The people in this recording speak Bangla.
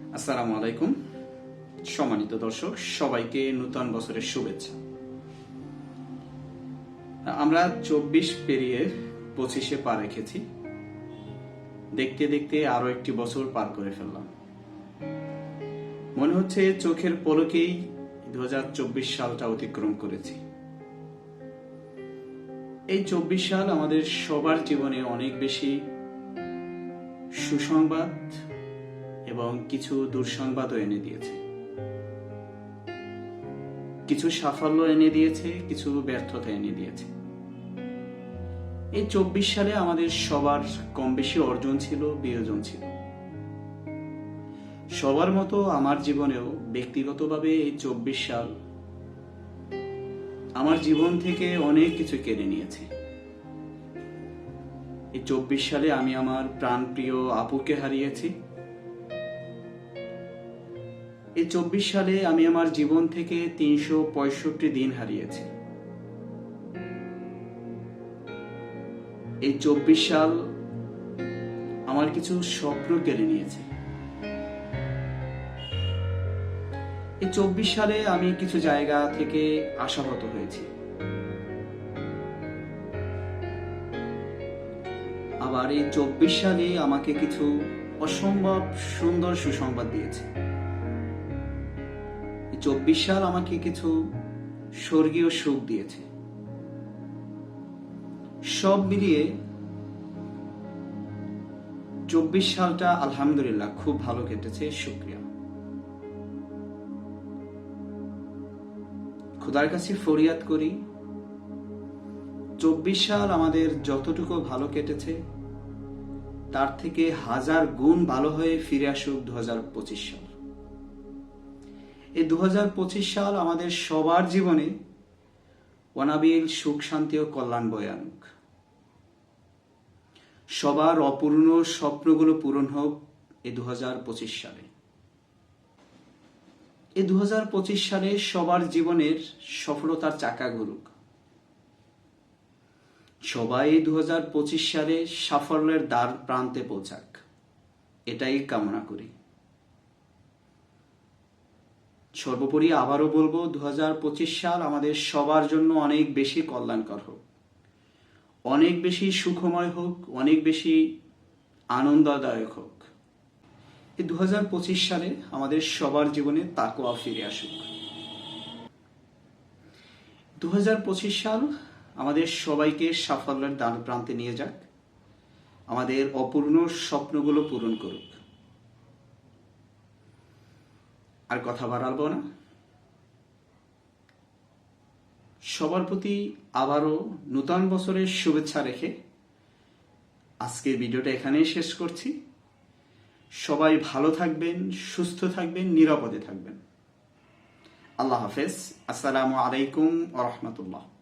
আসসালামু আলাইকুম। সম্মানিত দর্শক, সবাইকে নূতন বছরের শুভেচ্ছা। আমরা চব্বিশ পেরিয়ে পঁচিশে পা রেখেছি। দেখতে দেখতে আরও একটি বছর পার করে ফেললাম। মনে হচ্ছে চোখের পলকেই দু হাজার চব্বিশ সালটা অতিক্রম করেছি। এই চব্বিশ সাল আমাদের সবার জীবনে অনেক বেশি সুসংবাদ এবং কিছু দুঃসংবাদও এনে দিয়েছে। কিছু সাফল্য এনে দিয়েছে, কিছু ব্যর্থতা এনে দিয়েছে। এই চব্বিশ সালে আমাদের সবার কম বেশি অর্জন ছিল, বিয়োজন ছিল। সবার মতো আমার জীবনেও ব্যক্তিগতভাবে এই চব্বিশ সাল আমার জীবন থেকে অনেক কিছু কেড়ে নিয়েছে। এই চব্বিশ সালে আমি আমার প্রাণপ্রিয় আপুকে হারিয়েছি। এই চব্বিশ সালে আমি আমার জীবন থেকে তিনশো পঁয়ষট্টি দিন হারিয়েছি। এই চব্বিশ সাল আমার কিছু স্বপ্ন কেড়ে নিয়েছে। এই চব্বিশ সালে আমি কিছু জায়গা থেকে আশাহত হয়েছি। আবার এই চব্বিশ সালে আমাকে কিছু অসম্ভব সুন্দর সুসংবাদ দিয়েছে। চব্বিশ সাল আমাকে কিছু স্বর্গীয় সুখ দিয়েছে। সব মিলিয়ে চব্বিশ সালটা আলহামদুলিল্লাহ খুব ভালো কেটেছে, শুক্রিয়া। খোদার কাছে ফরিয়াদ করি, চব্বিশ সাল আমাদের যতটুকু ভালো কেটেছে, তার থেকে হাজার গুণ ভালো হয়ে ফিরে আসুক দু হাজার পঁচিশ সাল। এই দু হাজার পঁচিশ সাল আমাদের সবার জীবনে অনাবিল সুখ, শান্তি ও কল্যাণ বয়ে আনুক। সবার অপূর্ণ স্বপ্নগুলো পূরণ হোক এই দু হাজার পঁচিশ সালে। এ দু হাজার পঁচিশ সালে সবার জীবনের সফলতার চাকা ঘুরুক। সবাই দু হাজার পঁচিশ সালে সাফল্যের দ্বার প্রান্তে পৌঁছাক। এটাই কামনা করি। সর্বোপরি আবারও বলব দু হাজার পঁচিশ সাল আমাদের সবার জন্য অনেক বেশি কল্যাণকর হোক। অনেক বেশি সুখময় হোক, অনেক বেশি আনন্দদায়ক হোক। এই দু হাজার পঁচিশ সালে আমাদের সবার জীবনে তাকোয়া ফিরে আসুক। দু হাজার পঁচিশ সাল আমাদের সবাইকে সাফল্যের দান প্রান্তে নিয়ে যাক। আমাদের অপূর্ণ স্বপ্নগুলো পূরণ করুক। আর কথা বাড়াবো না। সবার প্রতি আবারও নূতন বছরের শুভেচ্ছা রেখে আজকের ভিডিওটা এখানেই শেষ করছি। সবাই ভালো থাকবেন, সুস্থ থাকবেন, নিরাপদে থাকবেন। আল্লাহ হাফেজ। আসসালামু আলাইকুম আ